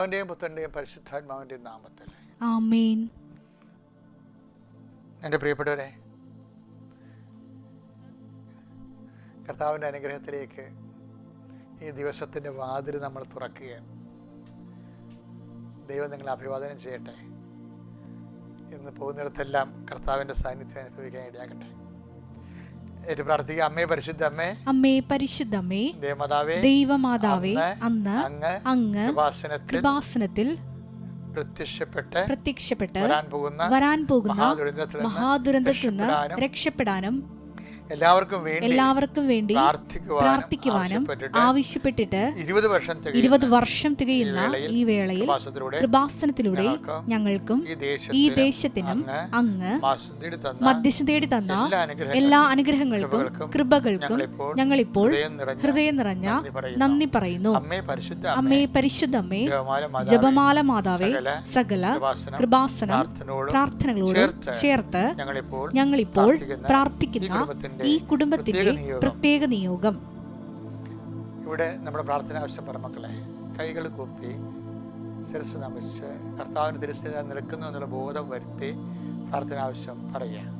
അവന്റെയും പുത്രന്റെയും പരിശുദ്ധാത്മാവിന്റെയും നാമത്തിൽ. എന്റെ പ്രിയപ്പെട്ടവരെ കർത്താവിന്റെ അനുഗ്രഹത്തിലേക്ക് ഈ ദിവസത്തിന്റെ വാതിൽ നമ്മൾ തുറക്കുകയാണ്. ദൈവം നിങ്ങളെ അഭിവാദനം ചെയ്യട്ടെ. ഇന്ന് പോകുന്നിടത്തെല്ലാം കർത്താവിന്റെ സാന്നിധ്യം അനുഭവിക്കാൻ ഇടയാകട്ടെ. ഏറ്റു പ്രാർത്ഥിക്കുക. അമ്മേ പരിശുദ്ധ അമ്മേ. അമ്മേ പരിശുദ്ധമ്മേ ദേവമാതാവേ ദൈവമാതാവേ അന്ന് അങ്ങ് അങ്ങ് കൃപാസനത്തിൽ പ്രത്യക്ഷപ്പെട്ട് പ്രത്യക്ഷപ്പെട്ട് വരാൻ പോകുന്ന വരാൻ പോകുന്ന മഹാദുരന്തത്തിൽ നിന്ന് രക്ഷപ്പെടാനും എല്ലാവർക്കും വേണ്ടി എല്ലാവർക്കും വേണ്ടി പ്രാർത്ഥിക്കുവാനും ആവശ്യപ്പെട്ടിട്ട് ഇരുപത് വർഷം തികയുന്ന ഇരുപത് വർഷം തികയുന്ന ഈ വേളയിൽ കൃപാസനത്തിലൂടെ ഞങ്ങൾക്കും ഈ ദേശത്തിനും അങ്ങ് മധ്യസ്ഥ തേടി തന്ന എല്ലാ അനുഗ്രഹങ്ങൾക്കും കൃപകൾക്കും ഞങ്ങളിപ്പോൾ ഹൃദയം നിറഞ്ഞ നന്ദി പറയുന്നു. അമ്മേ പരിശുദ്ധ അമ്മേ. പരിശുദ്ധമ്മേ ജപമാല മാതാവേ, സകല കൃപാസന പ്രാർത്ഥനകളോട് ചേർത്ത് ഞങ്ങളിപ്പോൾ ഞങ്ങളിപ്പോൾ പ്രാർത്ഥിക്കുന്ന ഈ കുടുംബത്തിന്റെ പ്രത്യേക നിയോഗം. ഇവിടെ നമ്മുടെ പ്രാർത്ഥന ആവശ്യം പറ മക്കളെ കൈകൾ കൂപ്പി ശിരസ് നമിച്ച് കർത്താവിന് തിരിച്ചു നിൽക്കുന്നു എന്നുള്ള ബോധം വരുത്തി പ്രാർത്ഥന ആവശ്യം പറയുക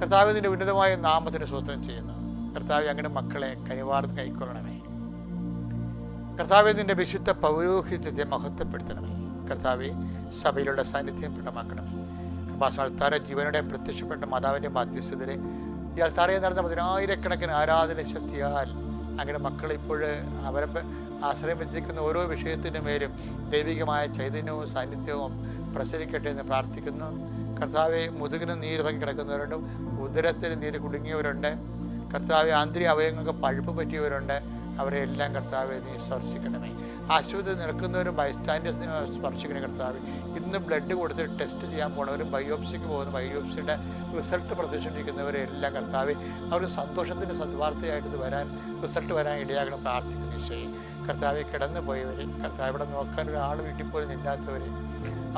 കർത്താവ് നിന്റെ ഉന്നതമായ നാമത്തിന് സ്വസ്ഥം ചെയ്യുന്നു. കർത്താവ് അങ്ങനെ മക്കളെ കനിവാർന്ന് കൈക്കൊള്ളണമേ. കർത്താവ് നിന്റെ വിശുദ്ധ പൗരോഹിത്യത്തെ മഹത്വപ്പെടുത്തണമേ. കർത്താവ് സഭയിലുള്ള സാന്നിധ്യം പ്രകടമാക്കണമേ. കൃപാസാൽത്താര ജീവനുടെ പ്രത്യക്ഷപ്പെട്ട മാതാവിന്റെ മധ്യസ്ഥതരെ ഈ അൾത്താറയിൽ നടന്ന പതിനായിരക്കണക്കിന് ആരാധന ശക്തിയാൽ അങ്ങനെ മക്കൾ ഇപ്പോൾ അവരെ ആശ്രയം വെച്ചിരിക്കുന്ന ഓരോ വിഷയത്തിന്റെ മേലും ദൈവികമായ ചൈതന്യവും സാന്നിധ്യവും പ്രസരിക്കട്ടെ എന്ന് പ്രാർത്ഥിക്കുന്നു. കർത്താവെ മുതുകിന് നീരിറങ്ങി കിടക്കുന്നവരുണ്ട് ഉദരത്തിന് നീര് കുടുങ്ങിയവരുണ്ട്. കർത്താവെ ആന്തരിക അവയവങ്ങൾക്ക് പഴുപ്പ് പറ്റിയവരുണ്ട്. അവരെ എല്ലാം കർത്താവെ നീ സ്പർശിക്കണമേ. ആശുപത്രി നിൽക്കുന്നവരും ബൈസ്റ്റാൻഡേഴ്സിനെ സ്പർശിക്കണേ കർത്താവ്. ഇന്ന് ബ്ലഡ് കൊടുത്ത് ടെസ്റ്റ് ചെയ്യാൻ പോണവരും ബയോപ്സിക്ക് പോകുന്ന ബയോപ്സിയുടെ റിസൾട്ട് പ്രതീക്ഷിച്ചിരിക്കുന്നവരെ എല്ലാം കർത്താവ് അവർക്ക് സന്തോഷത്തിന്റെ സദ്വാർത്തയായിട്ട് വരാൻ റിസൾട്ട് വരാൻ ഇടയാകണം പ്രാർത്ഥിക്കുന്ന നിശ്ചയം കർത്താവ് കിടന്നു പോയവരെ കർത്താവ് ഇവിടെ നോക്കാൻ ഒരാൾ വീട്ടിൽ പോലും ഇല്ലാത്തവരെ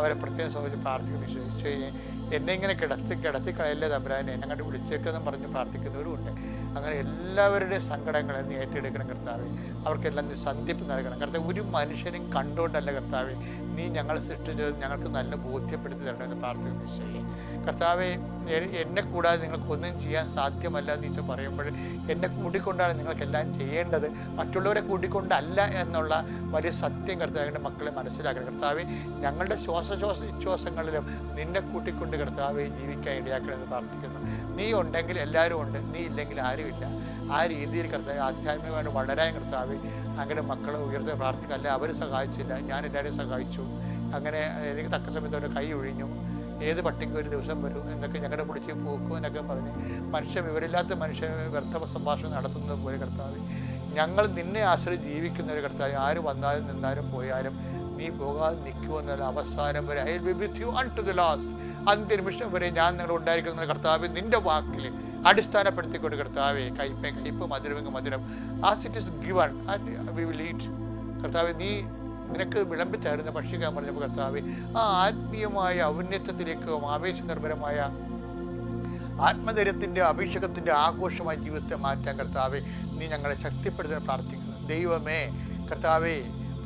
അവരെ പ്രത്യേകം സംബന്ധിച്ച് പ്രാർത്ഥിക്കുന്നു ഈശോ ഈശോയെ എന്നെ ഇങ്ങനെ കിടത്തി കിടത്തി കളയല്ലേ തമ്പുരാനെ? എന്നെ അങ്ങോട്ട് വിളിച്ചേക്കെന്നും പറഞ്ഞ് പ്രാർത്ഥിക്കുന്നവരും ഉണ്ട്. അങ്ങനെ എല്ലാവരുടെയും സങ്കടങ്ങളെ നീ ഏറ്റെടുക്കണം കർത്താവെ. അവർക്കെല്ലാം നീ സന്ധിപ്പ് നൽകണം. കർത്താവ് ഒരു മനുഷ്യനും കണ്ടുകൊണ്ടല്ല കർത്താവെ നീ ഞങ്ങളെ സൃഷ്ടിച്ചത് ഞങ്ങൾക്ക് നല്ല ബോധ്യപ്പെടുത്തി തരണമെന്ന് പ്രാർത്ഥിക്കുന്നു ഈശോയെ. കർത്താവെ എന്നെ കൂടാതെ നിങ്ങൾക്കൊന്നും ചെയ്യാൻ സാധ്യമല്ല എന്ന് ചോദിച്ചാൽ പറയുമ്പോൾ എന്നെ കൂട്ടിക്കൊണ്ടാണ് നിങ്ങൾക്കെല്ലാം ചെയ്യേണ്ടത്. മറ്റുള്ളവരെ കൂട്ടിക്കൊണ്ടല്ല എന്നുള്ള വലിയ സത്യം കർത്താവിന്റെ മക്കളെ മനസ്സിലാക്കണം. കർത്താവെ ഞങ്ങളുടെ ശ്വാസശ്വാസ വിശ്വാസങ്ങളിലും നിന്നെ കൂട്ടിക്കൊണ്ട് കർത്താവെ ജീവിക്കാൻ ഇടയാക്കണമെന്ന് പ്രാർത്ഥിക്കുന്നു. നീ ഉണ്ടെങ്കിൽ എല്ലാവരും ഉണ്ട്. നീ ഇല്ലെങ്കിൽ ആരുമില്ല ആ രീതിയിൽ കർത്താവ് ആധ്യാത്മികമായിട്ട് വളരാൻ കർത്താവ് അങ്ങനെ മക്കളെ ഉയർത്തി പ്രാർത്ഥിക്കുക. അല്ല അവർ സഹായിച്ചില്ല. ഞാൻ എല്ലാവരെയും സഹായിച്ചു. അങ്ങനെ എനിക്ക് തക്ക സമയത്ത് അവരുടെ കൈ ഒഴിഞ്ഞു. ഏത് പട്ടിക്ക് ഒരു ദിവസം വരും? എന്നൊക്കെ ഞങ്ങളുടെ പിടിച്ച് പോക്കും എന്നൊക്കെ പറഞ്ഞ്. മനുഷ്യൻ വിവരമില്ലാത്ത മനുഷ്യ വ്യർത്ഥ സംഭാഷണം നടത്തുന്നത് പോലെ കർത്താവ് ഞങ്ങൾ നിന്നെ ആശ്രയിച്ച് ജീവിക്കുന്ന ഒരു കർത്താവ് ആര് വന്നാലും നിന്നാലും പോയാലും നീ പോകാതെ നിൽക്കുമെന്നുള്ള അവസാനം വരെ. I be with you unto the last അന്ത്യനിമിഷം വരെ ഞാൻ നിങ്ങൾ ഉണ്ടായിരിക്കുന്ന കർത്താവ് നിന്റെ വാക്കിൽ അടിസ്ഥാനപ്പെടുത്തിക്കൊണ്ട് കർത്താവെ കയ്പ കയ്പ് മധുരമെങ്കിൽ മധുരം. As it is given we will eat കർത്താവ് നീ നിനക്ക് വിളമ്പി തരുന്ന ഭക്ഷിക്കാൻ പറഞ്ഞപ്പോൾ കർത്താവ് ആ ആത്മീയമായ ഔന്നത്യത്തിലേക്കും ആവേശനിർഭരമായ ആത്മധൈര്യത്തിന്റെ അഭിഷേകത്തിന്റെ ആഘോഷമായ ജീവിതത്തെ മാറ്റാൻ കർത്താവെ നീ ഞങ്ങളെ ശക്തിപ്പെടുത്താൻ പ്രാർത്ഥിക്കുന്നു. ദൈവമേ കർത്താവെ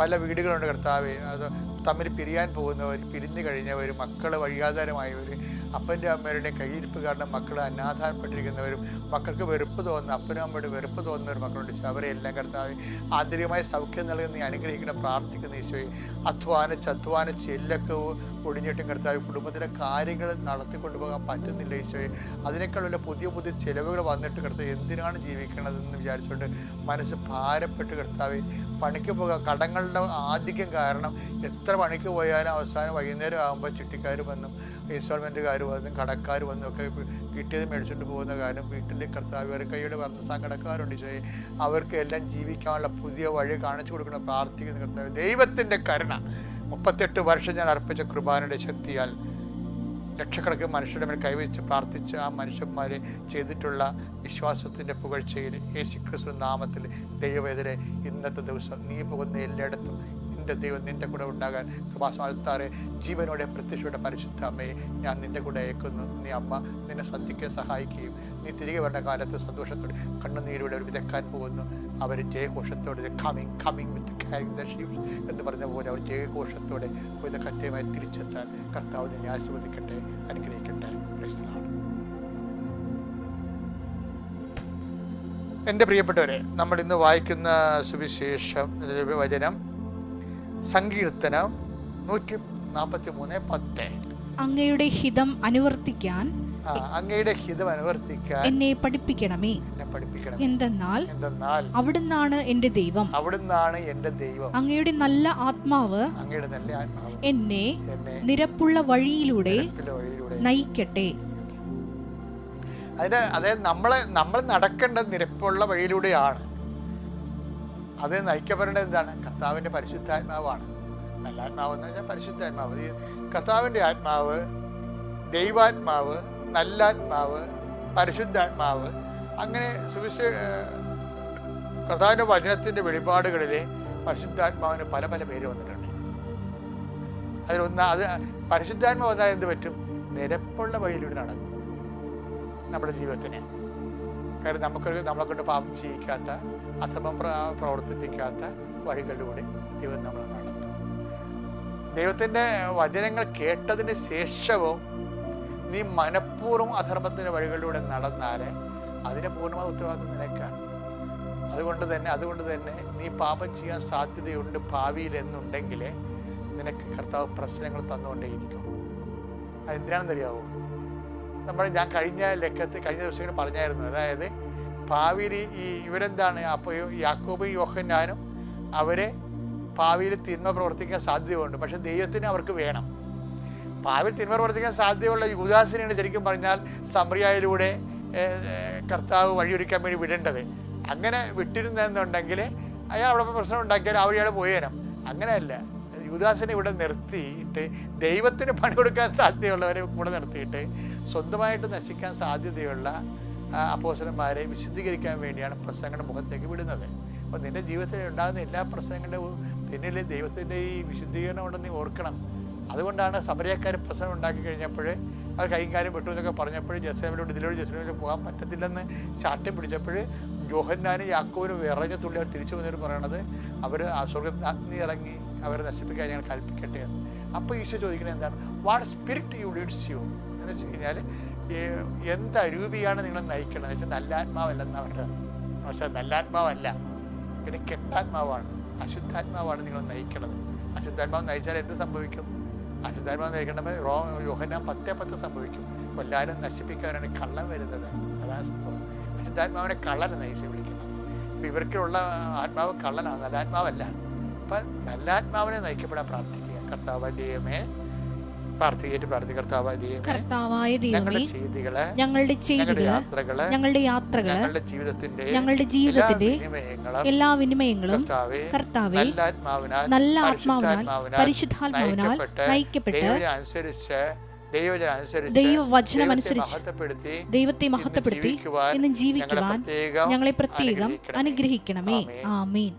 പല വീടുകളുണ്ട് കർത്താവ്. അത് തമ്മിൽ പിരിയാൻ പോകുന്നവർ പിരിഞ്ഞു കഴിഞ്ഞവർ മക്കൾ വഴിയാധാരമായവർ അപ്പന്റെ അമ്മയുടെ കയ്യിരിപ്പ് കാരണം മക്കൾ അനാഥാരപ്പെട്ടിരിക്കുന്നവരും മക്കൾക്ക് വെറുപ്പ് തോന്നുന്ന അപ്പനും അമ്മയുടെ വെറുപ്പ് തോന്നുന്നവർ മക്കളുണ്ട് ഈശോ. അവരെല്ലാം കർത്താവ് ആന്തരികമായ സൗഖ്യം നൽകുന്ന അനുഗ്രഹിക്കണം പ്രാർത്ഥിക്കുന്ന ഈശോയെ അധ്വാനിച്ച് അധ്വാനിച്ച് എല്ലൊക്കെ ഒടിഞ്ഞിട്ടും കർത്താവ് കുടുംബത്തിലെ കാര്യങ്ങൾ നടത്തിക്കൊണ്ടു പോകാൻ പറ്റുന്നില്ല ഈശോയെ അതിനേക്കാളുള്ള പുതിയ പുതിയ ചിലവുകൾ വന്നിട്ട് കർത്താവ് എന്തിനാണ് ജീവിക്കണതെന്ന് വിചാരിച്ചുകൊണ്ട് മനസ്സ് ഭാരപ്പെട്ട് കർത്താവ് പണിക്ക് പോകാം കടങ്ങളുടെ ആധിക്യം കാരണം എത്ര പണിക്ക് പോയാലും അവസാനം വൈകുന്നേരം ആകുമ്പോൾ ചിട്ടിക്കാർ വന്നും ഇൻസ്റ്റാൾമെന്റുകാർ വന്നും കടക്കാർ വന്നും ഒക്കെ കിട്ടിയത് മേടിച്ചുകൊണ്ട് പോകുന്ന കാര്യം വീട്ടിലെ കർത്താവ് കൈയുടെ വന്ന സങ്കടക്കാരുണ്ട് ഈശോയെ. അവർക്ക് എല്ലാം ജീവിക്കാനുള്ള പുതിയ വഴി കാണിച്ചു കൊടുക്കണം പ്രാർത്ഥിക്കുന്ന കർത്താവ്. ദൈവത്തിന്റെ കരുണ. മുപ്പത്തെട്ട് വർഷം ഞാൻ അർപ്പിച്ച കുർബാനയുടെ ശക്തിയാൽ ലക്ഷക്കണക്കിന് മനുഷ്യരുടെ മേൽ കൈവച്ച് പ്രാർത്ഥിച്ച ആ മനുഷ്യന്മാരെ ചെയ്തിട്ടുള്ള വിശ്വാസത്തിന്റെ പുകഴ്ചയിൽ യേശു ക്രിസ്തു നാമത്തിൽ ദൈവവേദനെ ഇന്നത്തെ ദിവസം നീ പോകുന്ന എല്ലായിടത്തും നിന്റെ ദൈവം നിന്റെ കൂടെ ഉണ്ടാകാൻ കൃപാസാൽത്താറെ ജീവനോടെ പ്രത്യക്ഷയുടെ പരിശുദ്ധ അമ്മയെ ഞാൻ നിന്റെ കൂടെ അയക്കുന്നു നീ അമ്മ നിന്നെ സന്ധിക്കാൻ സഹായിക്കുകയും നീ തിരികെ വരുന്ന കാലത്ത് സന്തോഷത്തോടെ കണ്ണുനീരോടെ അവർ വിതക്കാൻ പോകുന്നു. അവർ ജയഘോഷത്തോടെ coming coming with carrying the sheeps എന്ന് പറഞ്ഞ പോലെ അവർ ജയഘോഷത്തോടെ പോയി കറ്റയുമായി തിരിച്ചെത്താൻ കർത്താവ് നിന്നെ ആശീർവദിക്കട്ടെ അനുഗ്രഹിക്കട്ടെ. എന്റെ പ്രിയപ്പെട്ടവരെ നമ്മൾ ഇന്ന് വായിക്കുന്ന സുവിശേഷം വചനം സങ്കീർത്തനം നൂറ്റി നാൽപ്പത്തി മൂന്ന് പത്ത്. അങ്ങയുടെ ഹിതം അനുവർത്തിക്കാൻ അങ്ങയുടെ ഹിതം അനുവർത്തിക്കാൻ എന്നെ പഠിപ്പിക്കണമേ. എന്നെ പഠിപ്പിക്കണം എന്തെന്നാൽ എന്തെന്നാൽ അവിടുന്നാണ് എന്റെ ദൈവം. അവിടുന്നാണ് എന്റെ ദൈവം. അങ്ങയുടെ നല്ല ആത്മാവ് അങ്ങയുടെ നല്ല ആത്മാവ് എന്നെ എന്നെ നിരപ്പുള്ള വഴിയിലൂടെ നയിക്കട്ടെ. അതിന് അതായത് നമ്മളെ നമ്മൾ നടക്കേണ്ട നിരപ്പുള്ള വഴിയിലൂടെയാണ് അത് നയിക്കപ്പെടേണ്ടത് എന്താണ്? കർത്താവിന്റെ പരിശുദ്ധാത്മാവാണ്. നല്ല ആത്മാവ് എന്ന് വെച്ചാൽ പരിശുദ്ധാത്മാവ്. കർത്താവിന്റെ ആത്മാവ് ദൈവാത്മാവ് നല്ലാത്മാവ് പരിശുദ്ധാത്മാവ് അങ്ങനെ സുവിശേ കർത്താവിന്റെ വചനത്തിന്റെ വെളിപാടുകളിലെ പരിശുദ്ധാത്മാവിന് പല പല പേര് വന്നിട്ടുണ്ട്. അതിലൊന്ന് അത് പരിശുദ്ധാത്മാവ് വന്നാൽ എന്ത് പറ്റും? നിരപ്പുള്ള വഴിയിലൂടെ നടക്കും നമ്മുടെ ജീവിതത്തിന്. കാരണം നമുക്കൊരു നമ്മളെ കൊണ്ട് പാപം ചെയ്യിക്കാത്ത അധർമ്മം പ്രവർത്തിപ്പിക്കാത്ത വഴികളിലൂടെ ദൈവം നമ്മളെ നടത്തും. ദൈവത്തിന്റെ വചനങ്ങൾ കേട്ടതിന് ശേഷവും നീ മനഃപൂർവം അധർമ്മത്തിന്റെ വഴികളിലൂടെ നടന്നാൽ അതിന്റെ പൂർണമായ ഉത്തരവാദിത്വം നിനക്കാണ്. അതുകൊണ്ട് തന്നെ അതുകൊണ്ട് തന്നെ നീ പാപം ചെയ്യാൻ സാധ്യതയുണ്ട് ഭാവിയിൽ എന്നുണ്ടെങ്കിൽ നിനക്ക് കർത്താവ് പ്രശ്നങ്ങൾ തന്നുകൊണ്ടേയിരിക്കും. അതെന്തിനാണെന്നറിയാവോ? നമ്മൾ ഞാൻ കഴിഞ്ഞ ലക്കത്ത് കഴിഞ്ഞ ദിവസങ്ങളിൽ പറഞ്ഞായിരുന്നു. അതായത് ഭാവിയിൽ ഈ ഇവരെന്താണ്? അപ്പോൾ യാക്കോബ് യോഹന്നാനും അവരെ ഭാവിയിൽ തിന്മ പ്രവർത്തിക്കാൻ സാധ്യതയുണ്ട്. പക്ഷെ ദൈവത്തിന് അവർക്ക് വേണം. ഭാവിയിൽ തിന്മ പ്രവർത്തിക്കാൻ സാധ്യതയുള്ള യുദാസിനെയാണ് ശരിക്കും പറഞ്ഞാൽ സമറിയായിലൂടെ കർത്താവ് വഴിയൊരുക്കാൻ വേണ്ടി വിടേണ്ടത്. അങ്ങനെ വിട്ടിരുന്നെന്നുണ്ടെങ്കിൽ അയാൾ അവിടെ പ്രശ്നം ഉണ്ടാക്കിയാൽ ആ പോയി പോയേനം. അങ്ങനെയല്ല. യുദാസിനെ ഇവിടെ നിർത്തിയിട്ട് ദൈവത്തിന് പണി കൊടുക്കാൻ സാധ്യതയുള്ളവരെ കൂടെ നിർത്തിയിട്ട് സ്വന്തമായിട്ട് നശിക്കാൻ സാധ്യതയുള്ള അപ്പോസരന്മാരെ വിശുദ്ധീകരിക്കാൻ വേണ്ടിയാണ് പ്രസംഗങ്ങളുടെ മുഖത്തേക്ക് വിടുന്നത്. അപ്പോൾ നിന്റെ ജീവിതത്തിൽ ഉണ്ടാകുന്ന എല്ലാ പ്രസംഗങ്ങളുടെ പിന്നിൽ ദൈവത്തിന്റെ ഈ വിശുദ്ധീകരണം ഉണ്ടെന്ന് നീ ഓർക്കണം. അതുകൊണ്ടാണ് സമരക്കാർ പ്രശ്നം ഉണ്ടാക്കി കഴിഞ്ഞപ്പോൾ അവർ കൈയും കാര്യം വിട്ടു എന്നൊക്കെ പറഞ്ഞപ്പോൾ ജെസേമിലോട്ട് ഇതിലോട്ട് ജെസേമിലോട്ട് പോകാൻ പറ്റത്തില്ലെന്ന് ചാട്ടം പിടിച്ചപ്പോൾ ജോഹന്നാനും യാക്കോവിനും വിറഞ്ഞ തുള്ളി അവർ തിരിച്ചു വന്നിട്ട് പറയണത് അവർ സ്വർഗത്തിൽ അഗ്നി ഇറങ്ങി അവരെ നശിപ്പിക്കാൻ ഞങ്ങൾ കൽപ്പിക്കട്ടെ എന്ന്. അപ്പോൾ ഈശോ ചോദിക്കുന്നത് എന്താണ്? What spirit you leads you എന്ന് വെച്ച് കഴിഞ്ഞാൽ എന്ത് അരൂപിയാണ് നിങ്ങൾ നയിക്കണത്? എന്ന് വെച്ചാൽ നല്ല ആത്മാവല്ലെന്ന് അവരുടെ പക്ഷേ നല്ല ആത്മാവല്ല പിന്നെ കെട്ടാത്മാവാണ്. അശുദ്ധാത്മാവാണ് നിങ്ങൾ നയിക്കണത്. അശുദ്ധാത്മാവ് നയിച്ചാൽ എന്ത് സംഭവിക്കും? അശുദ്ധാത്മാവ് നയിക്കണമെങ്കിൽ റോ യോഹനാ പത്തേ പത്ത് സംഭവിക്കും. കൊല്ലാനും നശിപ്പിക്കാനാണ് കള്ളം വരുന്നത്. അതാണ് സംഭവം. അശുദ്ധാത്മാവിനെ കള്ളനെ നയിച്ച് വിളിക്കണം ഇപ്പം ഇവർക്കുള്ള ആത്മാവ് കള്ളനാണ്. നല്ല ആത്മാവല്ല അപ്പം നല്ല ആത്മാവിനെ നയിക്കപ്പെടാൻ പ്രാർത്ഥിക്കുക. കർത്താവ് ദൈവമേ കർത്താവായ ദൈവമേ ഞങ്ങളുടെ ചെയ്തികൾ ഞങ്ങളുടെ യാത്രകൾ ഞങ്ങളുടെ ജീവിതത്തിന്റെ എല്ലാ വിനിമയങ്ങളും കർത്താവേ നല്ല ആത്മാവിനാൽ പരിശുദ്ധാത്മാവിനാൽ നയിക്കപ്പെട്ട് ദൈവജനം അനുസരിച്ച് ദൈവവചനം ദൈവത്തെ അനുസരിച്ച് മഹത്വപ്പെടുത്തി ദൈവത്തെ ഇന്ന് ജീവിക്കുവാൻ എന്നും ഞങ്ങളെ പ്രത്യേകം ഞങ്ങളെ പ്രത്യേകം അനുഗ്രഹിക്കണമേ. അനുഗ്രഹിക്കണമേ. ആമീൻ.